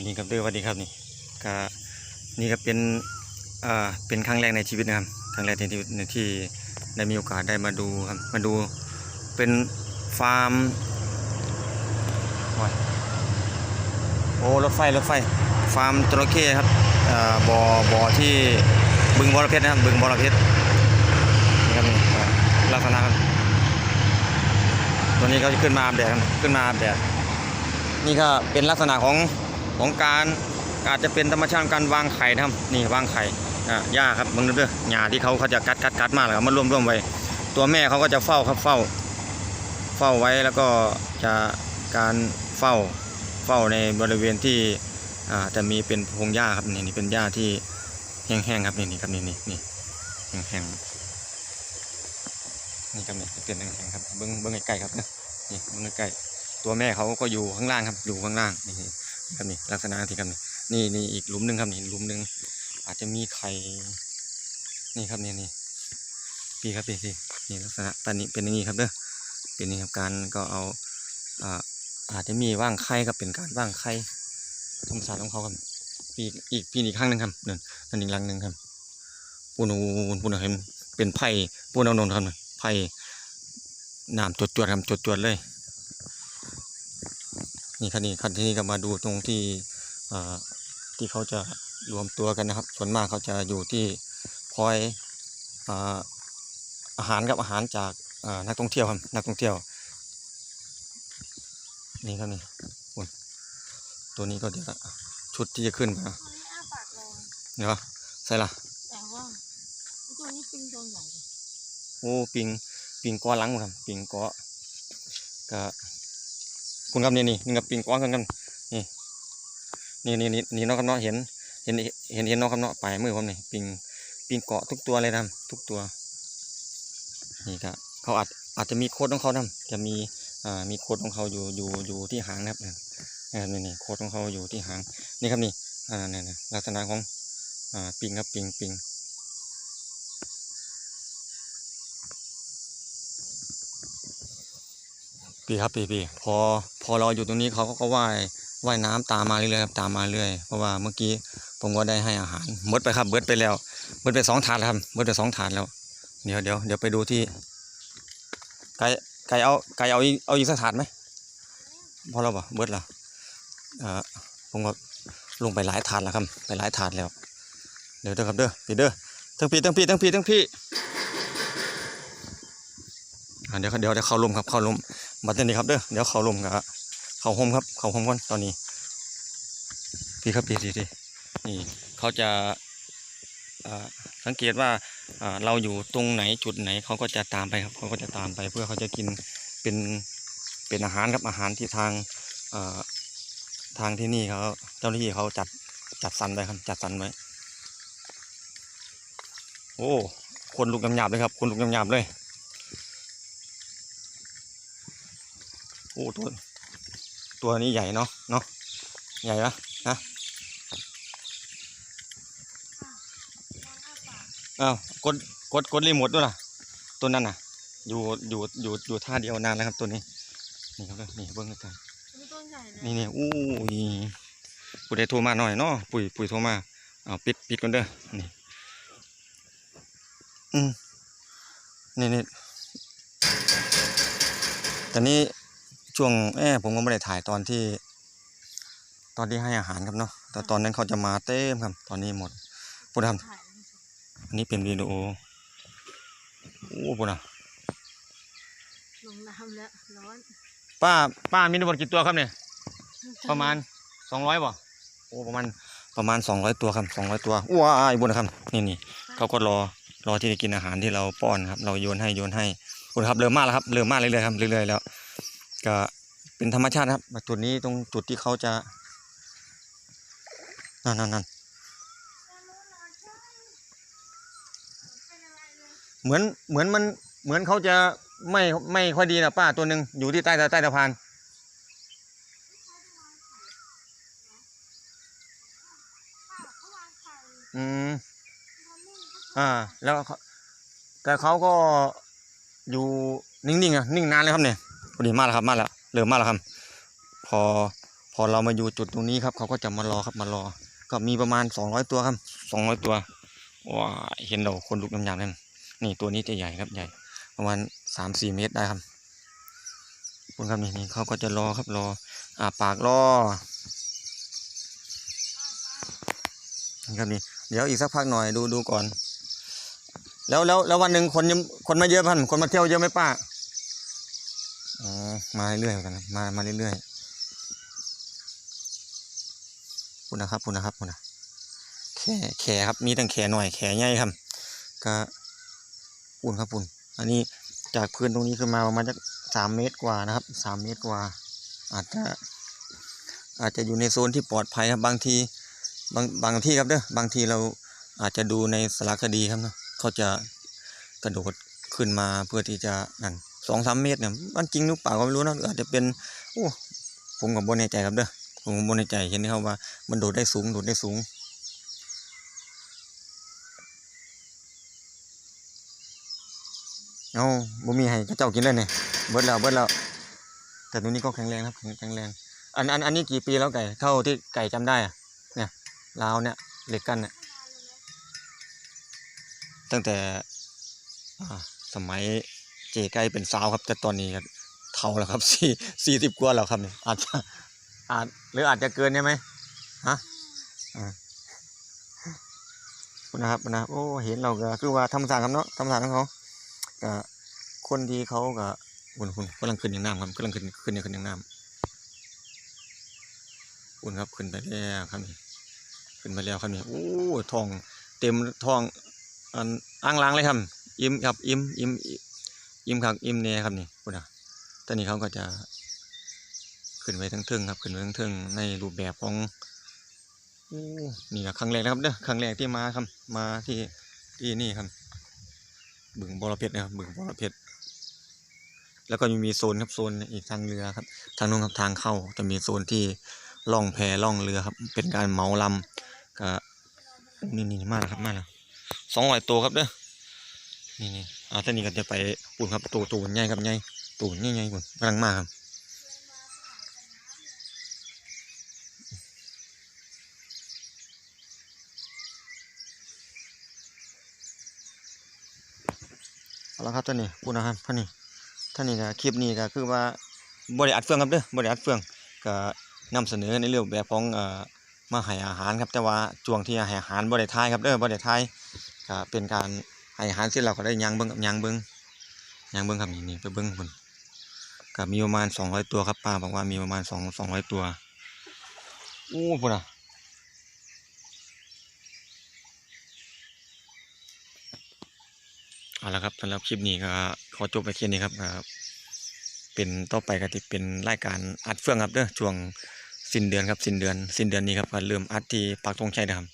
วันนี้ครับเด้อสวัสดีครับนี่ก็นี่ก็เป็นอ่าเป็นครั้งแรกในชีวิตนะครับครั้งแรกในชีวิตในที่ได้มีโอกาสได้มาดูครับมาดูเป็นฟาร์มโอ้รถไฟรถไฟฟาร์มจระเข้ครับอ่าบ่อบ่อที่บึงบอระเพ็ดนะครับบึงบอระเพ็ดนี่ครับนี่ลักษณะครับตัวนี้เขาจะขึ้นมาอาบแดดขึ้นมาอาบแดดนี่ก็เป็นลักษณะของ ของการอาจจะเป็นธรรมชาติการวางไข่นะครับนี่วางไข่หญ้าครับมึงดูเด้อหญ้าที่เขาเขาจะกัดกัดกัดมาแล้วก็มารวมรวมไว้ ตัวแม่เขาก็จะเฝ้าครับเฝ้า เฝ้าไว้แล้วก็จะการเฝ้าเฝ้าในบริเวณที่าจะมีเป็นพงหญ้าครับนี่นี่เป็นหญ้าที่แห้งๆครับนี่นี่ครับนี่นี่นี่แห้งๆนี่ครับนี่เป็นแห้งๆครับเบิ้งเบิ้งใกล้ๆครับนะนี่เบิ้งใกล้ๆตัวแม่เขาก็อยู่ข้างล่างครับอยู่ข้างล่างนี่ ครับนี่ลักษณะที่ครับนี่นี่นี่อีกหลุมหนึ่งครับนี่หลุมหนึ่งอาจจะมีไข่นี่ครับนี่นี่พี่ครับพี่พี่นี่ลักษณะตอนนี้เป็นอย่างนี้ครับเด้อเป็นนี้ครับการก็เอาอ่าอาจจะมีว่างไข่ครับเป็นการว่างไข่ธรรมชาติของเขาครับปีอีกปีอีกข้างหนึ่งครับนั่นนั่นอีกรังหนึ่งครับปูนูปูนเห็นเป็นไผ่ปูนเอานนท์ครับนั่นไผ่น้ำจดจวดครับจดจวดเลย นี่ครับนี่คันที่นี่ก็มาดูตรงที่เอ่อที่เขาจะรวมตัวกันนะครับ ส่วนมากเขาจะอยู่ที่คอยเอ่ออาหารกับอาหารจากเอ่อนักท่องเที่ยวครับนักท่องเที่ยว นี่ครับนี่โอ้ยตัวนี้ก็เดี๋ยวชุดที่จะขึ้นมามันไม่อ้าปากรองเดี๋ยวใส่ละแต่ว่าไอ้ตัวนี้ปิงตัวใหญ่เลยโอ้ปิงปิงก้อหลังครับปิงก้อก็ คุณครับนี่นี่นี่กับปิงก้อกันกันนี่นี่นี่นี่นี่น้องครับเนาะเห็น เห็นเห็นเห็นน้องครับเนาะปลายมือผมนี่ปิงปิงเกาะทุกตัวเลยนะทุกตัวนี่ก็เขาอาจอาจจะมีโค้ดของเขานะจะมีอ่ามีโค้ดของเขาอยู่อยู่อยู่ที่หางนะครับนี่นี่โค้ดของเขาอยู่ที่หางนี่ครับนี่อ่านี่นี่ยลักษณะของอ่าปิงครับปิงปิง พี่ครับพี่พี่พอพอเราอยู่ตรงนี้เขาก็ว่ายว่ายน้ำตามมาเรื่อยๆครับตามมาเรื่อยเพราะว่าเมื่อกี้ผมก็ได้ให้อาหารหมดไปครับเบิดไปแล้วเบิดไปสองถาดแล้วครับเบิดไปสองถาดแล้วเดี๋ยวเดี๋ยวเดี๋ยวไปดูที่ไก่ไก่เอาไก่เอาเอาอีกสักถาดไหมพอแล้วป่เบิดละเออผมก็ลงไปหลายถาดแล้วครับไปหลายถาดแล้ว เดี๋ยวเด้อครับเด้อพี่เด้อทั้งพี่ทั้งพี่ทั้งพี่ทั้งพี่เดี๋ยวเดี๋ยวเดี๋ยวเข้าลมครับเข้าลม บัดนี้ครับเด้อเดี๋ยวเขาลมกับเขาห่มครับ เขาห่มก่อนตอนนี้ พี่ครับพี่พี่พี่นี่เขาจะอ่าสังเกตว่าอ่าเราอยู่ตรงไหนจุดไหนเขาก็จะตามไปครับเขาก็จะตามไปเพื่อเขาจะกินเป็นเป็นอาหารครับอาหารที่ทางอ่าทางที่นี่เขาเจ้าหน้าที่เขาจัดจัดสรรไว้ครับจัดสรรไว้โอ้คนลุกยำหยาบเลยครับคนลุกยำหยาบเลย อ้ตัวตัวนี้ใหญ่เนาะเนาะใหญ่ปะนะอ้าวกดกดกดรีโมทด้วยล่ะตัวนั้นน่ะ อยู่อยู่อยู่อยู่ท่าเดียวนานแล้วครับตัวนี้ นี่ครับเด้อนี่เบิ้งกันมันตัวใหญ่เลยนี่นี่อู้ยผู้ใดโทรมาหน่อยเนาะปุ๋ยปุ๋ยโทรมาเอาปิดปิดก่อนเด้อนี่อืมนี่นี่ตอนนี้ ช่วงแอบผมก็ไม่ได้ถ่ายตอนที่ ตอนที่ให้อาหารครับเนาะแต่ตอนนั้นเขาจะมาเต็มครับ ตอนนี้หมดพูดครับถ่ายไม่ใช่อันนี้เป็นวิดีโอโอ้พูดนะลงน้ำแล้วร้อนป้าป้ามีทั้งหมดกี่ตัวครับเนี่ย ประมาณสองร้อยบ่โอ้ประมาณประมาณสองร้อยตัวครับสองร้อยตัวว้ายบุญนะครับนี่นี่เขาก็รอรอที่จะกินอาหารที่เราป้อนครับ เราโยนให้โยนให้บุญครับเริ่มมากแล้วครับเริ่มมากเรื่อยๆครับเรื่อยๆแล้ว ก็เป็นธรรมชาติครับจุดนี้ตรงจุดที่เขาจะนั่นนั่นนั่นเหมือนเหมือนมันเหมือนเขาจะไม่ไม่ค่อยดีนะป้าตัวหนึ่งอยู่ที่ใต้ใต้สะพานอืมอ่า แล้วแต่เขาก็อยู่นิ่งๆอะนิ่งนานเลยครับเนี่ย พอดีมากแล้วครับมากแล้วเริ่มมากแล้วครับ พอพอเรามาอยู่จุดตรงนี้ครับ เขาก็จะมารอครับมารอ ก็มีประมาณสองร้อยตัวครับสองร้อยตัวว้าเห็นเราคนลุกน้ำยำนั่นนี่ตัวนี้จะใหญ่ครับใหญ่ ประมาณสามสี่เมตรได้ครับคุณครับนี่นี่เขาก็จะรอครับรออ่าปากรอนี่ครับนี่เดี๋ยวอีกสักพักหน่อยดูดูก่อน แล้วแล้วแล้ววันหนึ่งคนยังคนมาเยอะพันคนมาเที่ยวเยอะไหมป้า อ๋อมาเรื่อยๆกันนะมามาเรื่อยๆคุณนนะครับคุณนนะครับคุณนนะแขแขครับมีตั้งแข่หน่อยแข่ใหญ่ครับก็ปุ่นครับปุ่นอันนี้จากพื้นตรงนี้ขึ้นมาประมาณจะสามเมตรกว่านะครับสามเมตรกว่า อาจจะอาจจะอยู่ในโซนที่ปลอดภัยครับบางทีบางบางที่ครับเด้อบางทีเราอาจจะดูในสารคดีครับเนาะเขาจะกระโดดขึ้นมาเพื่อที่จะนั่น สองสามเมตรเนี่ยมันจริงหรือเปล่าก็ไม่รู้นะอาจจะเป็นโอ้ผมกับบนในใจครับเด้อผมกับบนในใจเห็นไหมครับว่า มันโดดได้สูงโดดได้สูงเอาบ่มีให้เจ้ากินเลยเนี่ยเบิดแล้วเบิดแล้วแต่ตัวนี้ก็แข็งแรงครับแข็งแรงอันอันอันนี้กี่ปีแล้วไก่เท่าที่ไก่จำได้อะเนี่ยราวเนี่ยเหล็กกันเนี่ยตั้งแต่อ่าสมัย เจไก่เป็นสาวครับ แต่ตอนนี้ก็เท่าแล้วครับสี่สี่สิบกว่าแล้วครับเนี่ยอาจจะอาจหรืออาจจะเกินใช่ไหมฮะคุณนะครับนะโอ้เห็นเราก็คือว่าธรรมศาสตร์ครับเนาะธรรมศาสตร์ของเขาก็คนที่เขาก็คุณคุณกำลังขึ้นอย่างน้ำครับกำลังขึ้นขึ้นอย่างขึ้นอย่างน้ำคุณครับขึ้นไปแล้วครับนี่ขึ้นไปแล้วครับนี่โอ้ทองเต็มทองอันอ่างล้างเลยครับ อิ่มครับอิ่มอิ่ม อิ่มครับอิ่มเนี่ยครับนี่คุณอะตอนนี้เขาก็จะขึ้นไปทั้งเทิงครับขึ้นไปทั้งเทิงในรูปแบบของนี่ก็ครั้งแรกนะครับเด้อครั้งแรกที่มาครับมาที่ที่นี่ครับ บึงบอระเพชรนะครับบึงบอระเพชรแล้วก็ยังมีโซนครับโซนอีกทางเรือครับ ทางนู้นครับทางเข้าจะมีโซนที่ล่องแพล่องเรือครับ เป็นการเมาลำก็นี่นี่มาแล้วครับมาแล้วสองร้อยตัวครับเด้อ นี่นี่อาท่านี้ก็จะไปปุ่นครับตัวตัวใหญ่ครับใหญ่ตัวใหญ่ใหญ่ปุ่นกำลังมาครับเอาละครับท่านนี่พูดนะครับท่านนี่ท่านนี่ก็คลิปนี้ก็คือว่าบริอัดเฟืองครับเด้อบริอัดเฟืองก็นำเสนอในเรื่องแบบของเอ่อมาให้อาหารครับแต่ว่าช่วงที่ให้อาหารบ่ไทายครับเด้อบ่ไทายก็เป็นการ ให้อาหารเสร็จแล้วก็ได้ยางเบิ่งยางเบิ่งยางเบิ่งครับนี่นี่ไปเบิ่งพุ่นก็มีประมาณ200ตัวครับป้าบอกว่ามีประมาณ2 200ตัวโอ้พุ่นอะเอาละครับสำหรับคลิปนี้ก็ขอจบไปแค่นี้ครับครับ เป็นต่อไปก็จะเป็นรายการอัดเฟื่องครับเด้อช่วงสิ้นเดือนครับสิ้นเดือนสิ้นเดือนนี้ครับก็เริ่มอัดที่ปากธงชัยนะครับ